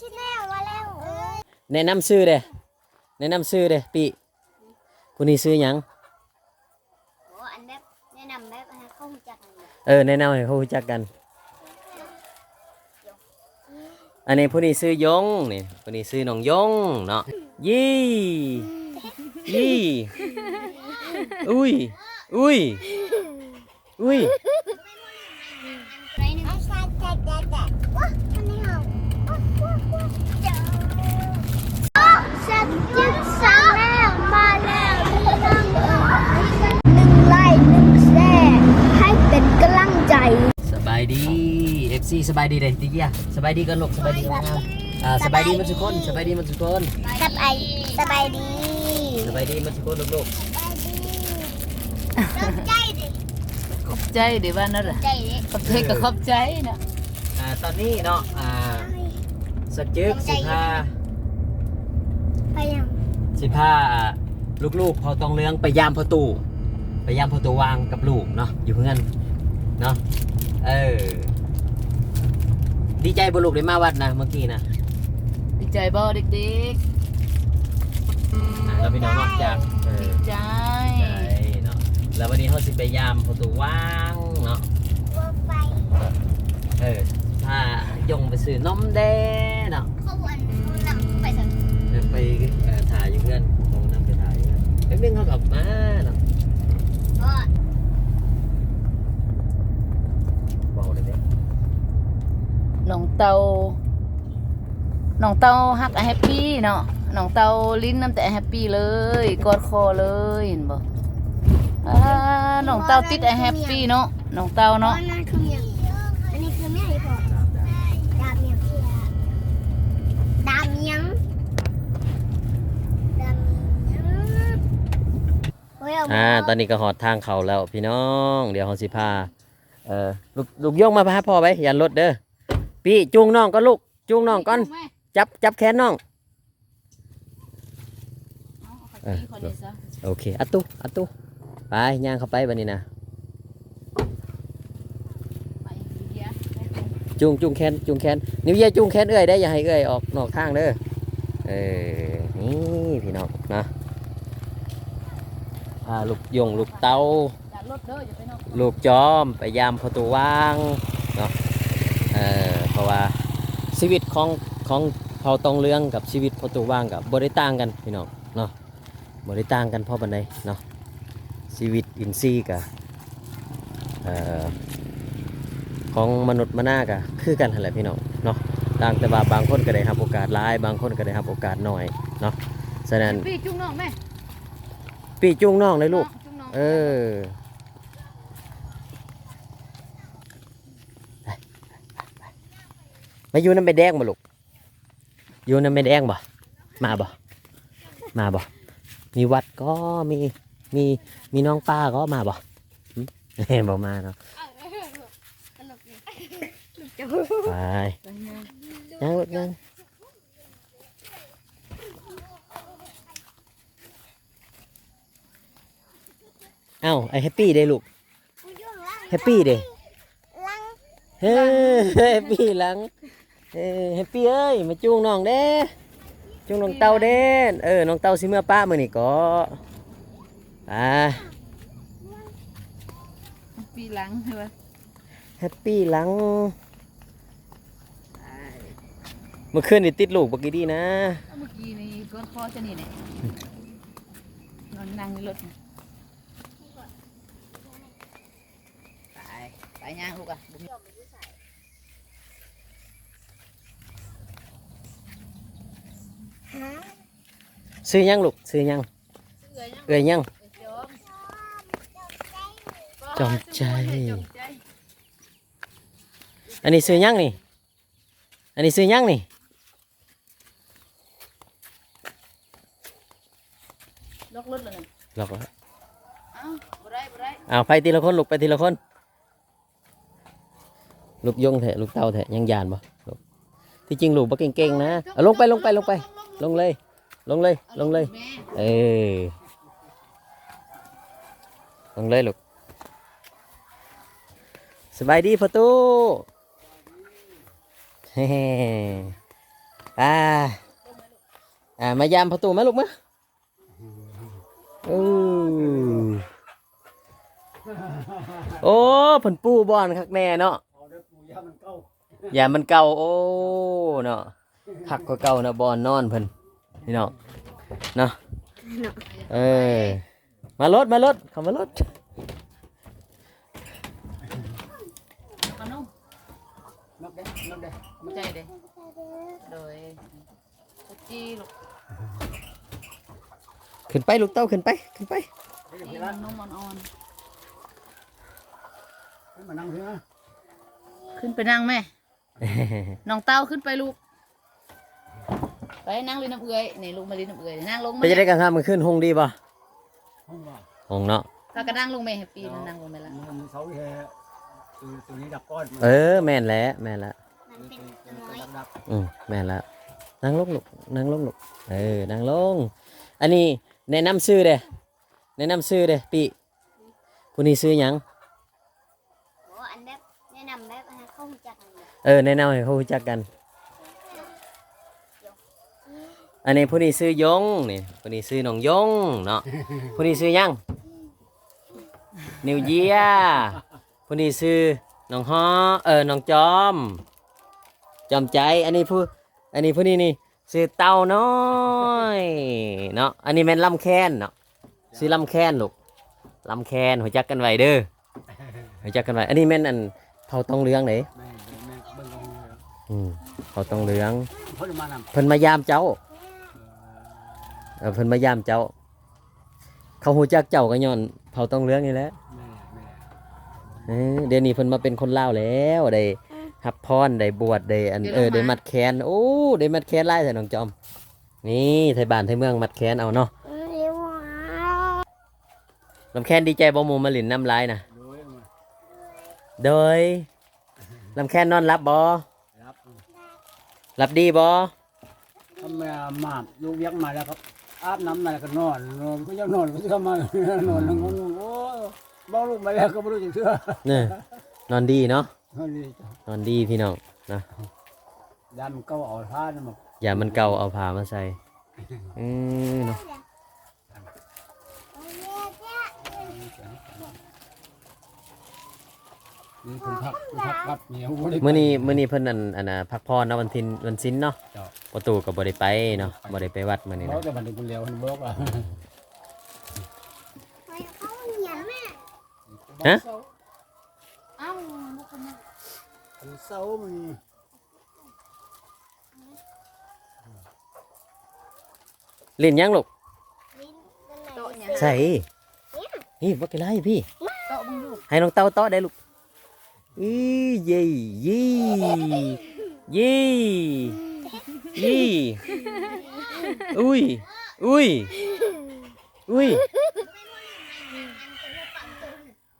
ชิแนลมาแล้วเอ้ยแนะนำชื่อเด้แนะนำชื่อเด้ปีผู้นี้ชื่อหยังโอ้อันแบบแนะนำแบบให้เข้าหูจักกันเลยเออแนะนำให้เขารู้จักกัน อันนี้ผู้นี้ชื่อยงนี่ผู้นี้ชื่อน้องยงเนาะยี่ยี่อุ้ยอุ้ยอุ้ย ไรหนึ่งไอ้ชายแจ๊ดแจ๊ดแจ๊ดว้าอันนี้เหรอว้าว้าว้าเจ้าโอ้ฉันจึงสาวแล้วมาแล้วนี่น้องเอ๋ยหนึ่งไลค์หนึ่งแชร์ให้เป็นกำลังใจ สบายดี FC สบายดีเด้ติกี้อะสบายดีกันลูกสบายดีกันนะอ่าสบายดีมันทุกคนสบายดีมันทุกคนสบายสบายดีสบายดีมันทุกคนลูกสบายดีสนใจดิขอบใจเดี๋ยวว่านั่นแหละใจดิขอบใจก็ขอบใจนะๆอ่าตอนนี้เนาะอ่าสักจึกสิพาไปยังสิพาอ่าลูกๆพอต้องเลี้ยงไปยามประตูไปยามประตูวางกับลูกเนาะอยู่เพื่อนเนาะเออ ดีใจบุลูกได้มาวัดนะเมื่อกี้นะดีใจบ่เด็กอ่าเราพี่น้องนอกจากเอๆอดีใจใช่เนาะแล้ววันนี้เขาสิไปยามประตูวางเนาะว่าไปเออถ้ายงไปซื้อนมแดงเนาะเขาวันนำไปสักเออไปเอ่อถ่ายอยู่เพื่อนลงน้ำไปถ่ายอยู่เพื่อนแป๊บนึงเขากลับมาเนาะ ก็ เบาเลยเด้ น้อง เตาน้องเตาฮักแฮปปี้เนาะน้องเตาลิ้นน้ำแต่แฮปปี้เลยกอดคอเลยเห็นบ่อ่าน้องเตาติดแฮปปี้เนาะน้องเตาเนาะอันนั้นคือเมียอันนี้คือเมียไอ้พ่อดาบเมียดาบเมียดาบเมียโอ้ยอ่าตอนนี้ก็หอดทางเขาแล้วพี่น้อง เดี๋ยวเขาสิพาเออลูกลูกโยงมาพาพ่อไปยันรถเด้อ พี่จูงน้องก็ลูก จูงน้องก่อน จับจับแขนน้อง เออ โอเคอัตตุอัตตุไปย่างเข้าไปบันนี้นะ จูงจูงแขนจูงแขน นิ้วเยียจูงแขนเอื้อยได้อย่าให้เอื้อยออกนอกทางเด้อ เออ นี่พี่น้องนะพาลูกยงลูกเตารถเด้ออย่าไปนอกลูกจอม ไปยามประตูว่างเนาะเออเพ ราะว่าชีวิตของของเผาตองเรืองกับชีวิตประตูว่างกับบริต่างกันพี่น้องเนาะบริต่างกันเพราะบันไดเนาะชีวิตอินทรีย์กับเอ่อของมนุษย์มนากับคือกันหั่นแหละพี่น้องเนาะต่างแต่ว่าบางคนก็ได้รับโอกาสหลายบางคนก็ได้รับโอกาสน้อยเนาะฉะนั้นพี่จุ้งน้องแม่ปีจุ้งน้องเลยลูกจุ้งน้องเออไปไปไป มาอยู่น้ำเป็นแดงบ่ลูกอยู่น้ำเป็นแดงบ่มาบ่มาบ่มีวัดก็มีมีมีน้องป้าก็มาบ่หึเห็นบ่มาเนาะไปนั่งลูกนั่งเอ้าไอแฮปปี้เด้ลูกแฮปปี้เด้ลังเฮ้ยแฮปปี้หลัง เฮ้ยแฮปปี้เอ้ยมาจูงน้องเด้จูงน้องเต่าเด้เออน้องเต่าสิเมื่อป้ามื้อนี้ก็ไปปีหลังใช่ไหมแฮปปี้หลังเมื่อคืนนี่ติดลูกบ่กี่ดีนะเมื่อกี้นี่ก้อนคอจะนี่เนี่ยนอนนั่งในรถนี่ไปไปย่างลูกอะ ซื้อยังลูกซื้อยังเอ้ยยังจอมใจ อันนี้ซื้อยังนี่ อันนี้ซื้อยังนี่ล็อกรถเลยเราก็เอ้าบ่ได้บ่ได้เอาไปทีละคนลูกไปทีละคนลูกยงแทะลูกเต่าแทะยังยานบ่ลูกที่จริงลูกบ่เก่งๆนะเอาลงไปลงไปลงไป ลงเลย ลงเลย ลงเลยแม่เออ ลงเลยลูก สบายดีพ่อตู้เฮ้อ่า อ่า มายามประตูมาลูกมาอู้โอ้เพิ่นปูบอนคักแน่เนาะเอาได้ปูยามันเก่าอย่ามันเก่า โอ้ เนาะคักกว่าเก่านะบอนนอนเพิ่น พี่น้องเนาะเออมารถมารถเข้ามารถมานุ่มนับเด้นับเด้ใจเด้โดยจีลูกขึ้นไปลูกเต้าขึ้นไปขึ้นไปเฮ้ยจีพี่นละนุ่มอ่อนให้มานั่งเถอะนะๆขึ้นไปนั่งแม่น้องเต้าขึ้นไปลูก ไปนั่งลินน้ำเอื้อยนี่ลูกมาลินน้ำเอื้อยนี่นั่งลงไปจะได้กันทำมันขึ้นหงดีป่ะห้องว่าหงเนาะถ้าก็นั่งลงแม่แฮปปี้มันนั่งลงไปละมันเสาแห่ตัวตัวนี้ดับก้อนเออแม่นแล้วแม่นแล้วมันเป็นตัวน้อยดับดับอืมแม่นแล้วนั่งลงลูกนั่งลงลูกเออนั่งลง อันนี้แนะนำชื่อเด้แนะนำชื่อเด้ปีผู้นี้ชื่อหยังโอ้อันแบบแนะนำแบบให้เข้าหูจักกันเลยเออแนะนำให้เขารู้จักกัน อันนี้ผู้นี้ชื่อยงนี่ผู้นี้ชื่อน้องยงเนาะผู้นี้ชื่อหยังนิวเยียผู้นี้ชื่อน้องฮอเออน้องจอม จอมใจอันนี้ผู้อันนี้ผู้นี้นี่ชื่อเต่าน้อยเนาะอันนี้แม่นลำแคนเนาะชื่อลำแคนลูกลำแคนหัวจักกันไว้เด้อหัวจักกันไว้อันนี้แม่นอันเผาตองเหลืองไหนแม่แม่เบิ่งลงเลยอืมเผาตองเหลืองเพิ่นมานำเพิ่นมายามเจ้า เออเพิ่นมายามเจ้า เขาหูจักเจ้าก็ย้อนเผาตองเหลืองนี่แหละแม่แม่เออเดี๋ยวนี้เพิ่นมาเป็นคนลาวแล้วได้รับพรได้บวชได้อันเออได้มัดแขนโอ้ได้มัดแขนหลายแต่น้องจอม นี่ไทยบ้านไทยเมืองมัดแขนเอาเนาะเรียกว่าลำแขนดีใจบ่หมูมาหลินน้ำลายนะโดยมาโดยลำแขนนอนรับบ่รับรับดีบ่ทำมามาลูกเวียกมาแล้วครับ อาบน้ำมาแล้วก็นอนนอนก็ยังนอนก็จะมานอนงงโอ้บอกลูกมาแล้วก็ไม่รู้จะเชื่อเนี่ยนอนดีเนาะนอนดีจ้ะนอนดีพี่น้องนะดำก็เอาผ้านะมาอย่ามันเก่าเอาผ้ามาใส่อือเนาะ นี่คุณพักคุณพักวัดเนี่ยบ่ได้ไป มื้อนี้มื้อนี้เพิ่นอันอันน่ะพักพรเนาะวันทินวันศิลเนาะเจ้าประตูก็บ่ได้ไปเนาะบ่ได้ไปวัดมื้อนี้เขานะจะบันทึกแล้วคุณบอกว่าไปเข้าเหนียวแม่ฮะ เอ้าลูกคนนี้วันเสาร์มันเล่นหยังลูกลิ้นเป็นไหนโต๊ะเนี่ยใส่นี่บ่เป็นไรพี่โต๊ะมึงลูกให้น้องเต้าเต้อได้ลูก อีเย่ยี่ยี่ยี่อุ้ยอุ้ยอุ้ย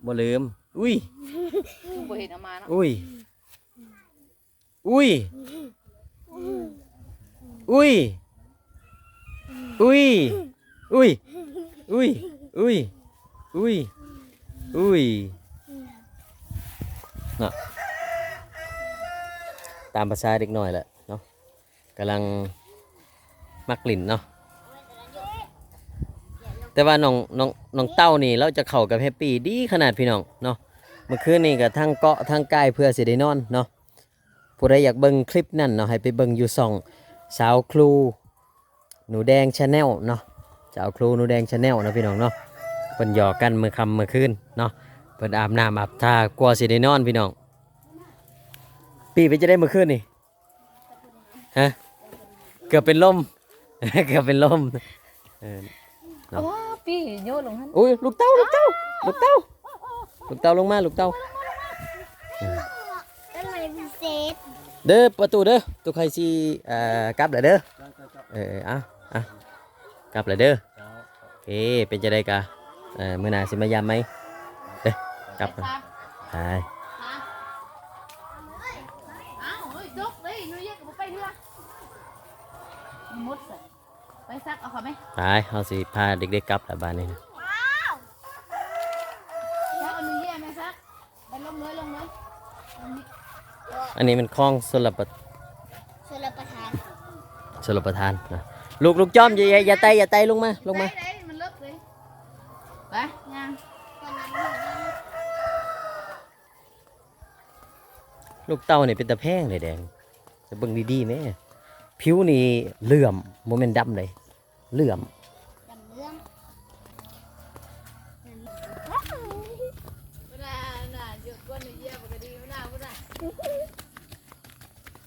บ่ลืมอุ้ยบ่เห็นมาเนาะอุ้ยอุ้ยอุ้ยอุ้ยอุ้ยอุ้ยอุ้ยอุ้ยอุ้ย เนาะตามภาษาเด็กน้อยแหละเนาะกำลังมักลิ่นเนาะแต่ว่าน้องน้องน้องเต้านี่เราจะเข้ากับแฮปปี้ดีขนาดพี่น้องเนาะเมื่อคืนนี่ก็ทั้งเกาะทั้งกายเพื่อสิได้นอนเนาะผู้ใดอยากเบิ่งคลิปนั่นเนาะให้ไปเบิ่งอยู่ซ่องสาวครูหนูแดงชาแนลเนาะสาวครูหนูแดงชาแนลนะพี่น้องเนาะเพิ่นหยอกกันเมื่อคำเมื่อคืนเนาะ เพิ่นอาบน้ำอาบท่ากลัวสิได้นอนพี่น้อง ปีไปจะได้เมื่อคืนนี่ฮะเกือบเป็นลม เกือบเป็นลมเออเนาะโอ้พี่โยนลงหันอุ้ยลูกเต้าลูกเต้าลูกเต้าลูกเต้าลงมาลูกเต้าเป็นไหนพิเศษเด้อประตูเด้อตุกใครสิเอ่อกลับแล้วเด้อเออเออเอาเอากลับแล้วเด้อโอเคเป็นจะได้กะเอ่อมื้อหน้าสิมายามไหมเด้อ กลับกันหายไปซักเอาขอไหมไปเอาสิพาเด็กๆกลับแต่บ้านนี่นะอันนี้มันคลองสลับสลับประทานสลับประทานนะลูกลูกจอมอย่าอย่าเตอย่าเตลงมาลงมาไป ลิกเลยไปงานลูกเต้านี่เป็นตะแพงเลยแดงจะเบิ่งดีๆแม่ผิวนี่เหลื่อมโมเมนต์ดำเลยเหลื่อมจำเรื่องเวลาน่ะหยุดก้นเยี่ยมก็ดีเวลาเวลา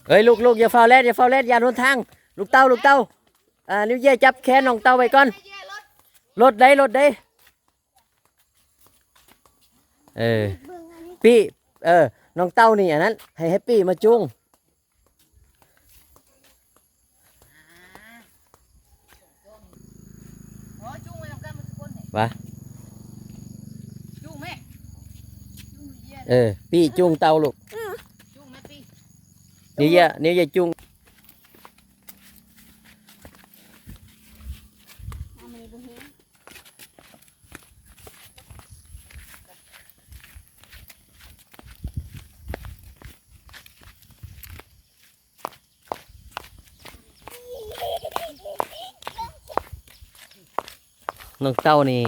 เอ้ยลูกลูกอย่าเฝ้าแลดอย่าเฝ้าแลดอย่าโดนทางลูกเต้าลูกเต้าอ่านิ้วเย่จับแขนน้องเต้าไว้ก่อนเยี่ยรถรถได้รถได้เออเบิ่งอันนี้ปี้เออ น้องเต้านี่อันนั้น ให้แฮปปี้มาจุงโอ้จุ้งไว้ทำกันมันทุกคนเนี่ยวะจุ้งแม่จุ้งเยี่ยเออปี้จุงเต้าลูก จุ้งแม่ปีนิ้วเย่นิ้วเย่จุง เอามาในบุ้งเฮง น้องเต้านี่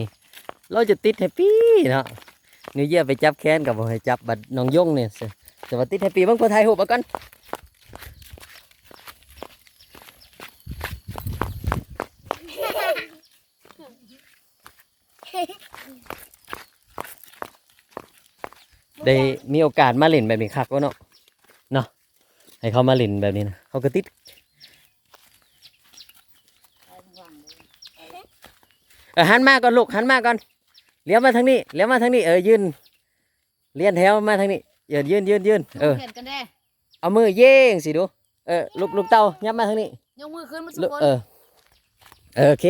เราจะติดแฮปปี้เนาะนิ้วเย่ไปจับแขนกับบ่ให้จับบัดน้องยงเนี่ยแต่ว่าติดแฮปปี้บ้างคนถ่ายรูปมาก่อนได้มีโอกาสมาเล่นแบบนี้คักวะเนาะเนาะให้เขามาเล่นแบบนี้นะเขาก็ติด เออหันมาก่อนลูกหันมาก่อนเลี้ยวมาทางนี้เลี้ยวมาทางนี้เออยืนเลียนแถวมาทางนี้ยืนยืนยืนยืนเออเห็นกันแน่เอามือเย่งสิดูเออลูกลูกเต้ายับมาทางนี้ยกมือขึ้นมาทุลูกกคนเออเออโอเค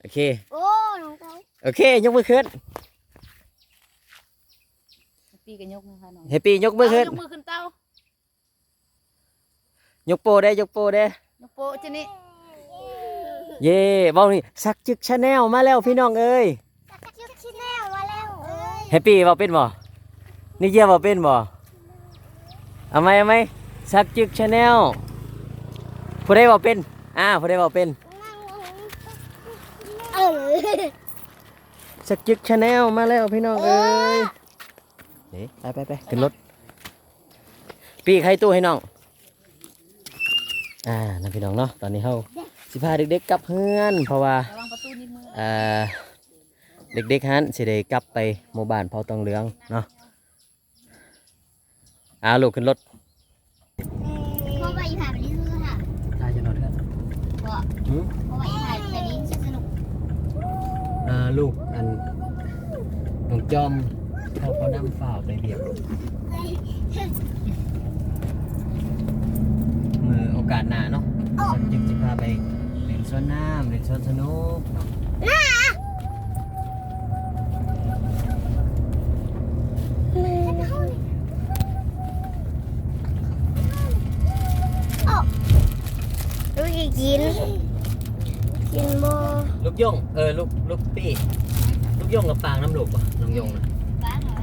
โอเคโอ้น้องเต้าโอเคยกมือขึ้นปีกันยกมือค่ะน้องเฮปปี้ยกมือขึ้นยกมือขึ้นเต้ายกโปรได้ยกโปรได้ยกโปะจะนี่ เย่บอกนี่สักจึกชาแนลมาแล้วพี่น้องเอ้ยจุดที่แน่มาแล้วเอ้ยแฮปปี้บอกเป็นบ่นี่เยี่ยบอกเป็นบ่เอาไหมเอาไหมสักจึกชาแนลผู้ใดบอกเป็นอ่าผู้ใดบอกเป็นนั่งเออสักจึกชาแนลมาแล้วพี่น้องเอ้ยเอ๊ะไปไปไปขึ้นรถปีใครตู้ให้น้องอ่านั่นพี่น้องเนาะตอนนี้เฮา สิพาเด็กๆกลับเฮือน เพราะว่าระวังประตูนิดมืออ่าเด็กๆฮันสิได้กลับไปหมู่บ้านเผาตองเหลืองเนาะอ่าลูกขึ้นรถเพราะว่าอีผ่านไปนี่คือค่ะตาจะนอนกันเพราะว่าอีผ่านไปนี่สนุกอ่าลูกอันน้องจอมเขาเขานำฝ่าวไปเบียบมือโอกาสหน้าเนาะฉันจึงจะพาไปเล่น สวนน้ำเล่นสวนสนุกเนาะลูกกิน กินโบลูกย่งเออลูกลูกปี้ลูกย่งกับปางน้ำลูกปะน้องย่งนะบ้าเหรอ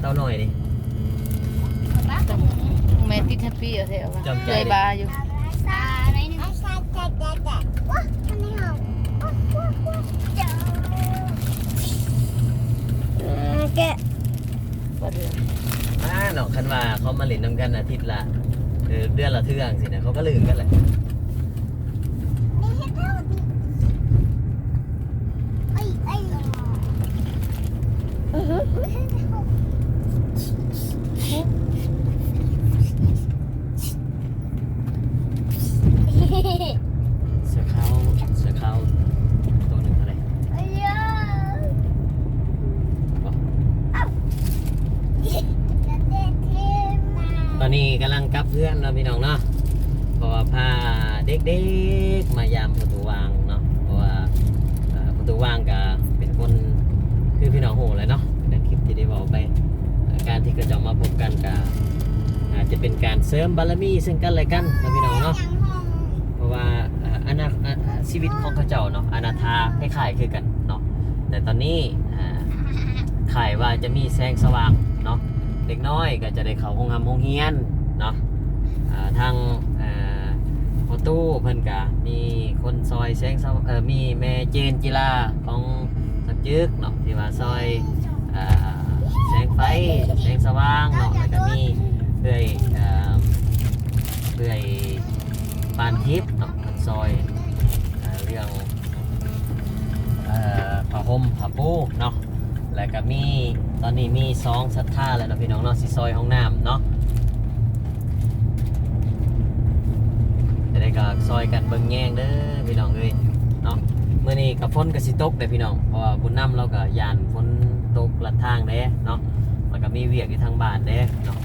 เต้าหน่อยดิบ้าเหรอแม่ติดแฮปปี้เอาเถอะว่าจำใจเลยบาอยู่ซาอะไรนึง บ้าทำไมเหรอว้าว้าว้าเจ้าแกะบ่เดือดอ่าเนาะคันว่าเขามาเล่นน้ำกันอาทิตย์ละเออเดือนละเทื่องสินะเขาก็ลืมกันแหละนี่ให้เท่าดิไอ้ไอ้อือฮึ เสือขาวเสือขาวตัวหนึ่งเท่าไหร่ ไอ้ยา บอก จะเด็ดเทมมา ตอนนี้กำลังกลับเพื่อนเราะพี่น้องเนาะเพราะว่าพาเด็กๆมายามประตูวางเนาะเพราะว่าเอ่อประตูวางก็เป็นคนคือพี่น้องโหเลยเนาะในคลิปที่ได้บอกไปเอ่อการที่กระจอกมาพบกันก็อา จะเป็นการเสริมบารมีซึ่งกันและกันนะพี่น้องเนาะเพราะว่าอนาชีวิตของเขาเจ้าเนาะอนาถาคล้ายๆคือกันเนาะแต่ตอนนี้อ่าขายว่าจะมีแสงสว่างเนาะเด็กน้อยก็จะได้เข้าห้องทำห้องเฮียนเนาะทางอ่าประตูเพิ่นกะมีคนซอยแสงสวเอ่อมีแม่เจนจิลาของสักจึกเนาะที่ว่าซอยอแสงไฟแสงสว่างเนาะแล้วก็มี รื่อยเรื่อยปานทิพย์เนาะซอยเอเรื่องผ้าห่มผ้าปูเนาะแล้วก็มีตอนนี้มีสองศรัทธาแล้วเนาะพี่น้องเนาะสิซอยห้องน้ำเนาะจะได้ก็ซอยกันเบิ่งแย่งเด้อพี่น้องเอ้ยเนาะเมื่อนี้กับฝนก็สิตกเด้พี่น้องเพราะว่าบุญนำเราก็ยานฝนตกลัดทางเด้เนาะมันก็มีเวียกอยู่ทางบ้านเด้เนาะ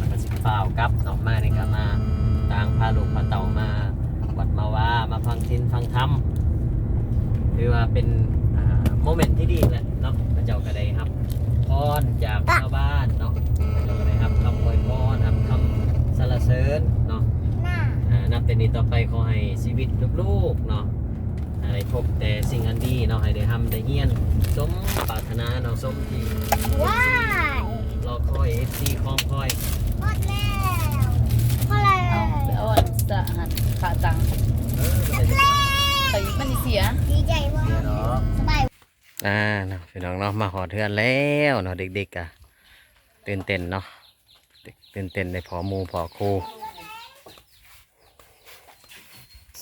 มันก็สิฟ้าวกลับเนาะมานี่ก็มาต่างพาลูกพาเต่ามาวัดมาว่ามาฟังทินฟังธรรมถือว่าเป็นอ่าโมเมนต์ที่ดีแหละเนาะพระเจ้าก็ได้ครับพรจากชาวบ้านเนาะพระเจ้าก็ได้ครับคำอวยพรครับคำสรรเสริญเนาะ อ่านับแต่นี้ต่อไปขอให้ชีวิตลูกๆเนาะอ่าได้พบแต่สิ่งอันดีเนาะให้ได้ทำได้เฮียนสมปรารถนาเนาะสมที่ว้าย รอคอยเอฟซีคล้องคอย หมดแล้วพอแล้วเอาไปเอาอันสะหันขาตังค์เออบ่ได้ไปมันสิเสียดีใจมาเนาะสบายอ่าเนาะพี่น้องเนาะมาหอดเทือนแล้วเนาะเด็กๆอะเตื่นเต้นเนาะเตื่นเต้นในพอมูพอครู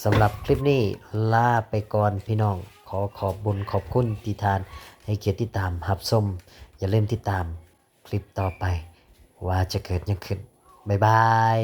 สำหรับคลิปนี้ลาไปก่อนพี่น้อง ขอขอบบุญขอบคุณที่ทาน ให้เกียรติติดตามหับชมอย่าลืมติดตามคลิปต่อไป ว่าจะเกิดยังขึ้น บ๊ายบาย